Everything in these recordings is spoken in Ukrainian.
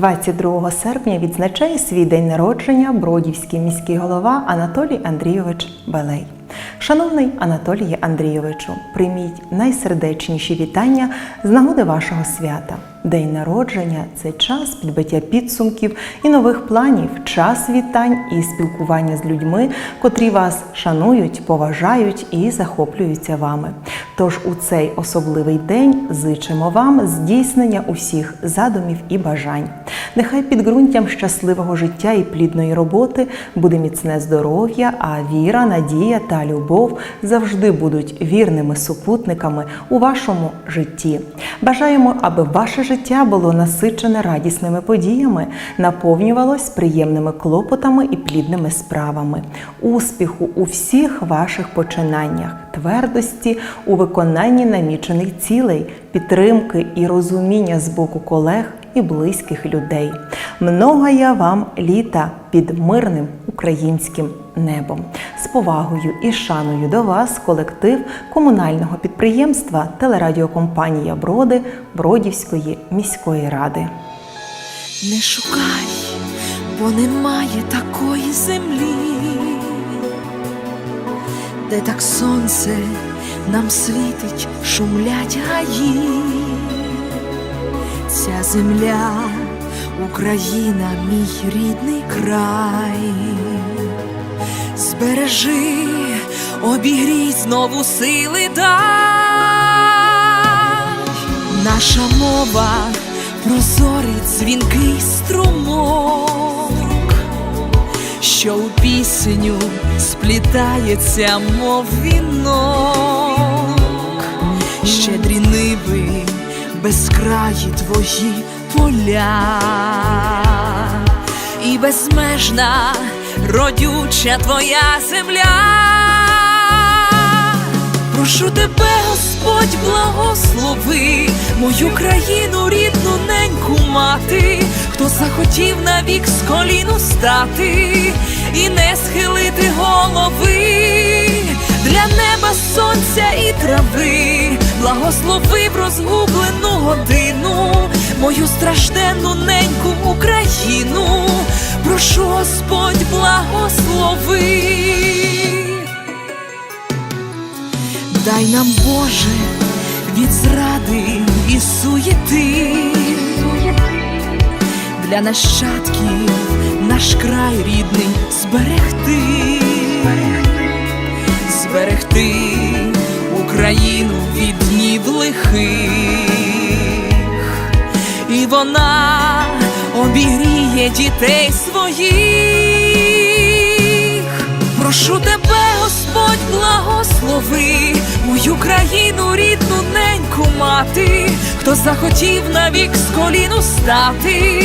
22 серпня відзначає свій день народження бродівський міський голова Анатолій Андрійович Белей. Шановний Анатоліє Андрійовичу, прийміть найсердечніші вітання з нагоди вашого свята. День народження це час підбиття підсумків і нових планів, час вітань і спілкування з людьми, котрі вас шанують, поважають і захоплюються вами. Тож у цей особливий день зичимо вам здійснення усіх задумів і бажань. Нехай підґрунтям щасливого життя і плідної роботи буде міцне здоров'я, а віра, надія та любов завжди будуть вірними супутниками у вашому житті. Бажаємо, аби ваше життя було насичене радісними подіями, наповнювалось приємними клопотами і плідними справами, успіху у всіх ваших починаннях, твердості у виконанні намічених цілей, підтримки і розуміння з боку колег і близьких людей. Многая вам літа під мирним українським небом. З повагою і шаною до вас колектив комунального підприємства телерадіокомпанія Броди Бродівської міської ради. Не шукай, бо немає такої землі, де так сонце нам світить, шумлять гаї. Ця земля, Україна, мій рідний край. Збережи, обігрій знову сили дай. Наша мова прозорий дзвінкий струмок, що у пісню сплітається, мов вінок, щедрі ниви, безкраї твої поля, і безмежна родюча твоя земля. Прошу тебе, Господь, благослови мою країну, рідну неньку мати, хто захотів навік з коліну стати і не схилити голови для неба, сонця і трави, благослови в розгублену годину, мою стражденну неньку Україну. Прошу, Господь, благослови. Дай нам, Боже, від зради і суєти для нащадків наш край рідний зберегти, зберегти Україну вона обігріє дітей своїх. Прошу тебе, Господь, благослови мою країну, рідну неньку мати, хто захотів навік з коліну стати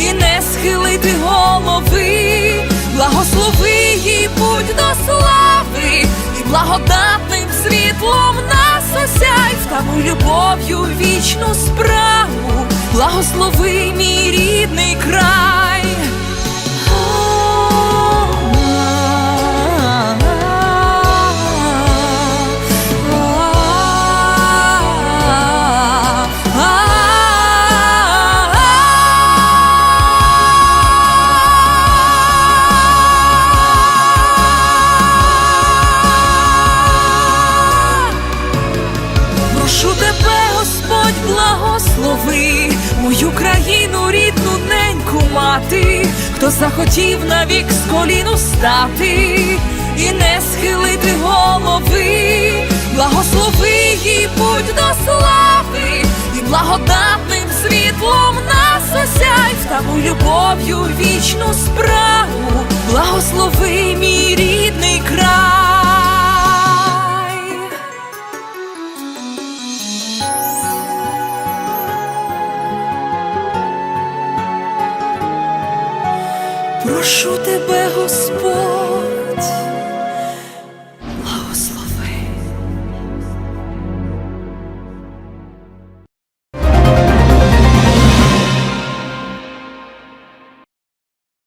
і не схилити голови, благослови їй путь до слави, і благодатним світлом нас осяй, тому любов'ю вічну справу, благослови мій рідний край. Хто захотів навік з коліну стати і не схилити голови, благослови їй будь до слави, і благодатним світлом нас осяй, в тому любов'ю вічну справу, благослови мій Прошу тебе, Господь,